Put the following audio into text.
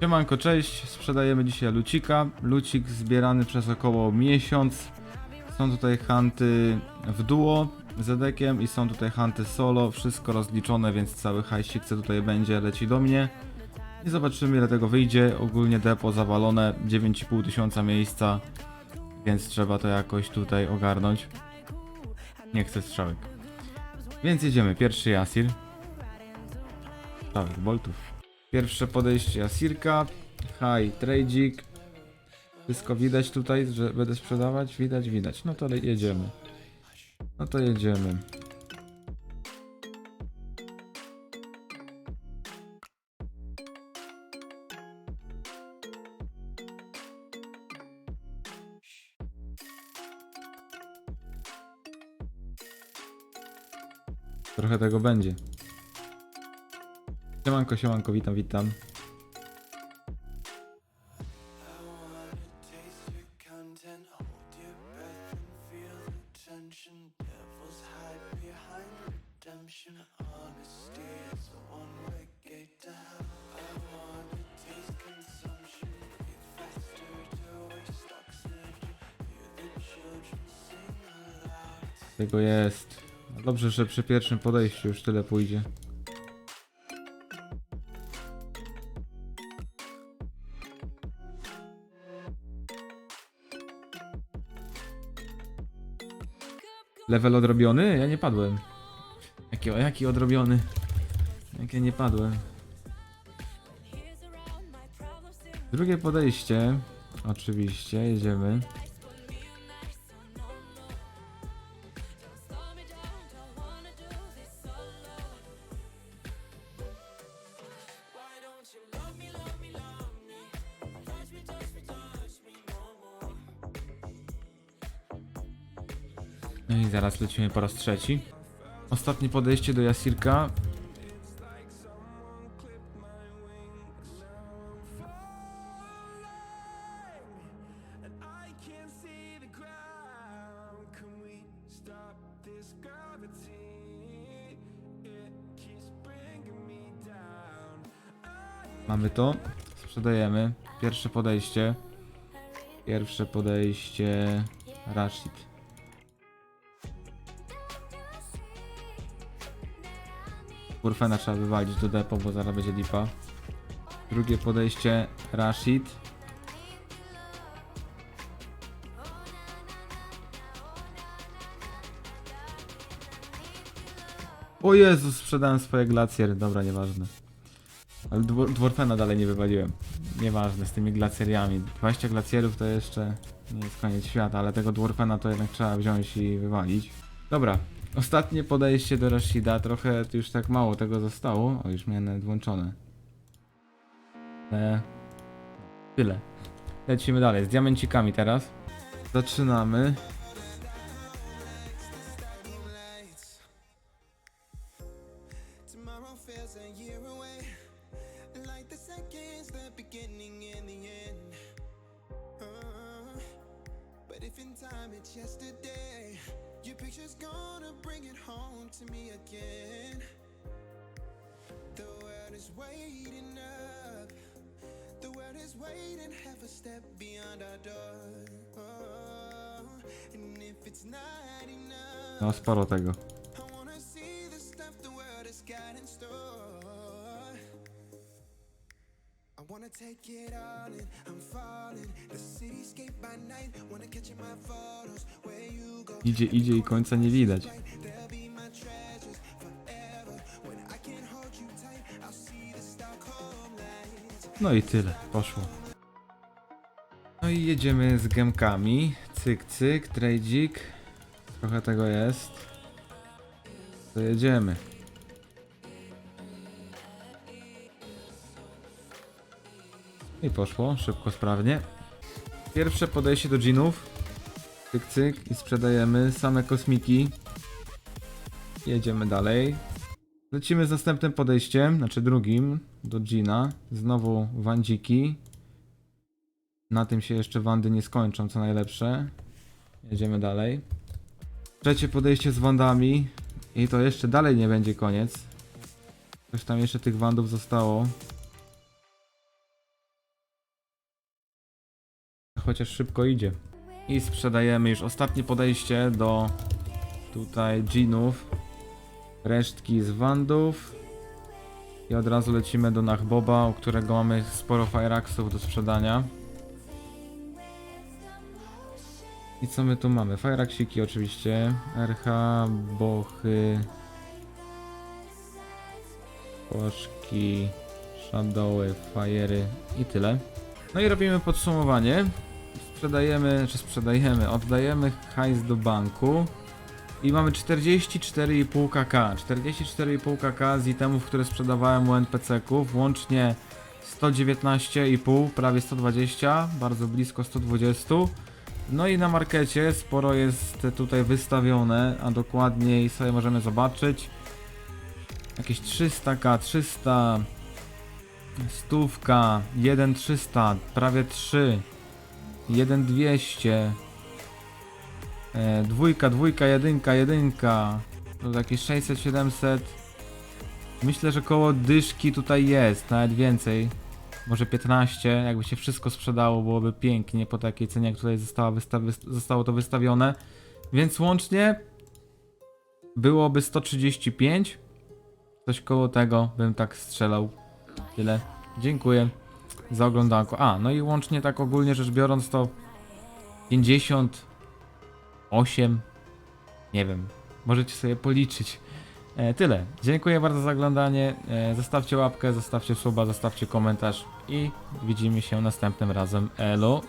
Siemanko, cześć. Sprzedajemy dzisiaj lucika. Lucik zbierany przez około miesiąc. Są tutaj hanty w duo z Edekiem i są tutaj hanty solo. Wszystko rozliczone, więc cały hajsik co tutaj będzie leci do mnie. I zobaczymy ile tego wyjdzie. Ogólnie depo zawalone, 9,5 tysiąca miejsca, więc trzeba to jakoś tutaj ogarnąć. Nie chcę strzałek. Więc jedziemy. Pierwszy Jasir. Strzałek boltów. Pierwsze podejście Jasirka. Hi, Tradzik. Wszystko widać tutaj, że będę sprzedawać? Widać, widać. No to jedziemy. No to jedziemy. Trochę tego będzie. Siemanko, siemanko, witam, witam. Tego jest. No Dobrze, że przy pierwszym podejściu już tyle pójdzie. Level odrobiony? Ja nie padłem. Jaki, jaki odrobiony? Jak ja nie padłem. Drugie podejście. Oczywiście, jedziemy. No i zaraz lecimy po raz trzeci. Ostatnie podejście do Jasirka. Mamy to. Sprzedajemy. Pierwsze podejście. Pierwsze podejście. Rashid. Kurfena trzeba wywalić do depo, bo zaraz będzie lipa. Drugie podejście. Rashid. O Jezus, sprzedałem swoje glacjery. Dobra, nieważne. Ale dwor- Dwarfena dalej nie wywaliłem. Nieważne, z tymi glaceriami. 20 glacjerów to jeszcze nie jest koniec świata, ale tego Dwarfena to jednak trzeba wziąć i wywalić. Dobra, ostatnie podejście do Rashida. Trochę już tak mało tego zostało. O, już miałem nawet włączone. E, tyle. Lecimy dalej, z diamencikami teraz. Zaczynamy. Yesterday, your picture's gonna bring it home to me again. The world is waiting up. The world is waiting half a step beyond our door. Oh, and if it's not enough. No, sporo tego. I wanna see the stuff the world has got in store. I wanna take it all in, I'm falling. The cityscape by night, wanna catch in my photos. Where you go, Idzie, idzie i końca nie widać. No i tyle, poszło. No i jedziemy z gemkami. Cyk, cyk, tradzik. Trochę tego jest. To jedziemy. I poszło, szybko, sprawnie. Pierwsze podejście do dżinów. Cyk, cyk i sprzedajemy same kosmiki. Jedziemy dalej. Lecimy z następnym podejściem, znaczy drugim, do Gina. Znowu wandziki. Na tym się jeszcze wandy nie skończą, co najlepsze. Jedziemy dalej. Trzecie podejście z wandami. I to jeszcze dalej nie będzie koniec. Coś tam jeszcze tych wandów zostało. chociaż szybko idzie. I sprzedajemy już ostatnie podejście do tutaj dżinów. Resztki z wandów. I od razu lecimy do Nachboba, u którego mamy sporo Fireaxów do sprzedania. I co my tu mamy? Fireaxiki oczywiście. RH, bochy. Płoszki, shadowy, fajery i tyle. No i robimy podsumowanie. Sprzedajemy, czy sprzedajemy, oddajemy hajs do banku. I mamy 44,5 kk. 44,5 kk z itemów, które sprzedawałem u NPC-ków. Łącznie 119,5, prawie 120, bardzo blisko 120. No i na markecie sporo jest tutaj wystawione, a dokładniej sobie możemy zobaczyć. Jakieś 300k, 300, stówka, 1300, prawie 3, 1200, e, dwójka, dwójka, jedynka, jedynka, to jakieś 600, 700. Myślę, że koło dyszki tutaj jest, nawet więcej. Może 15, jakby się wszystko sprzedało, byłoby pięknie po takiej cenie, jak tutaj została zostało to wystawione. Więc łącznie byłoby 135. Coś koło tego bym tak strzelał. Tyle. Dziękuję za oglądanko. A, no i łącznie tak ogólnie rzecz biorąc to 58. Nie wiem. Możecie sobie policzyć. E, tyle. Dziękuję bardzo za oglądanie. E, zostawcie łapkę, zostawcie suba, zostawcie komentarz i widzimy się następnym razem. Elo.